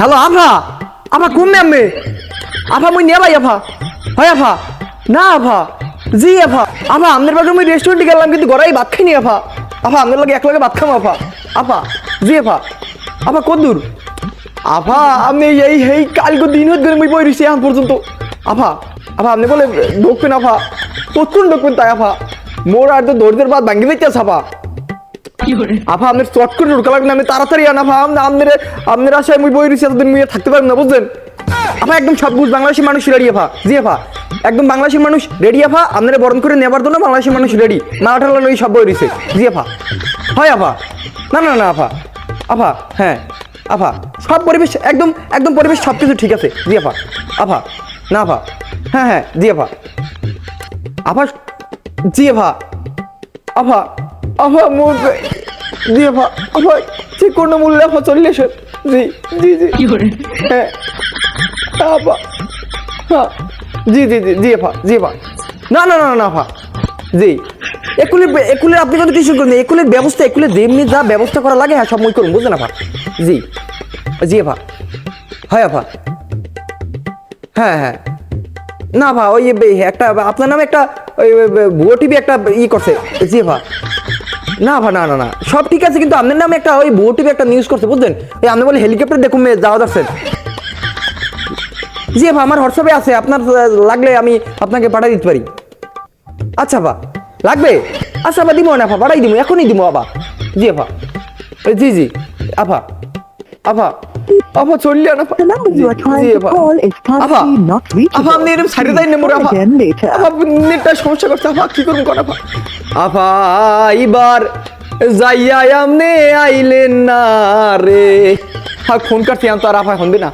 Hello আফা আফা কোন নামে আফা মুই নেবাই আফা হয় আফা না আফা জি আফা আফা আপনার বাগে মুই রেস্টুরেন্টে গেলাম, কিন্তু গড়াই ভাত খাইনি আফা আফা আপনার লাগে এক লগে ভাত খাম আফা আফা জি আফা আফা কত দূর? আফা আমি এই এই কালকে দিন হতে মুই রইছি এখন পর্যন্ত। আফা আফা আপনি বলে, ঢুকবেন আফা কতক্ষণ ঢুকবেন তাই আফা মোর আর তো দৌড়দের বাদ ভাঙ্গি দিতে আফা আফা আপনার চট করে ঢুকা লাগবে আমি তাড়াতাড়ি আন, আফা আপনার আপনার আশায় মুই বই রয়েছি, এতদিন মুই থাকতে পারবেন না বুঝলেন আফা, একদম সব বুঝ, বাংলাদেশের মানুষ রেডি আফা। জি, আফা। একদম বাংলাদেশের মানুষ রেডি আফা। আপনারা বরণ করে নেবার জন্য বাংলাদেশের মানুষ রেডি মারাঠালা লই সব বই রয়েছে। জি, আফা। হয়, আফা। না না না, আফা। আফা হ্যাঁ। আফা, সব পরিবেশ, একদম একদম পরিবেশ সব কিছু ঠিক আছে। জি, আফা। আফা। না, আফা। হ্যাঁ হ্যাঁ জি, আফা। আফা, জি, আফা। আফা আফা মোর জি যে কোনো মূল্যে চলে জি জি জি। হ্যাঁ। হ্যাঁ জি জি জি না না না না জি। আপনি কোনো কিছু করুন একুলের ব্যবস্থা একুলের যেমনি যা ব্যবস্থা করা লাগে হ্যাঁ সব মই করুন বুঝলেন আফা জি। জি আফা হয় আফা হ্যাঁ হ্যাঁ। না ভা ওই একটা আপনার নামে একটা ওই ভুয়ো টিভি একটা ই করছে। জি ভা। না ভা না না না। সব ঠিক আছে, কিন্তু আপনার নামে একটা ওই ভুয়ো একটা নিউজ করছে, বুঝলেন? ওই আপনি বলে হেলিকপ্টার দেখুন, মেয়ে, যাওয়া যাচ্ছে। জি ভা আমার হোয়াটসঅ্যাপে আছে, আপনার লাগলে আমি আপনাকে পাঠাই দিতে পারি। আচ্ছা ভা লাগবে? আচ্ছা বা, দিব না ভা পাঠাই দিব, এখনই দিব আবা জি আফা জি জি আফা আফা না আপনি এরকম নেমরে নেটটা সমস্যা করছে আফা কি করুন এবার যাইয়া আমনে আইলেন না রে। হ্যাঁ ফোন কাটছি আমি তো আর আফা হনবে না।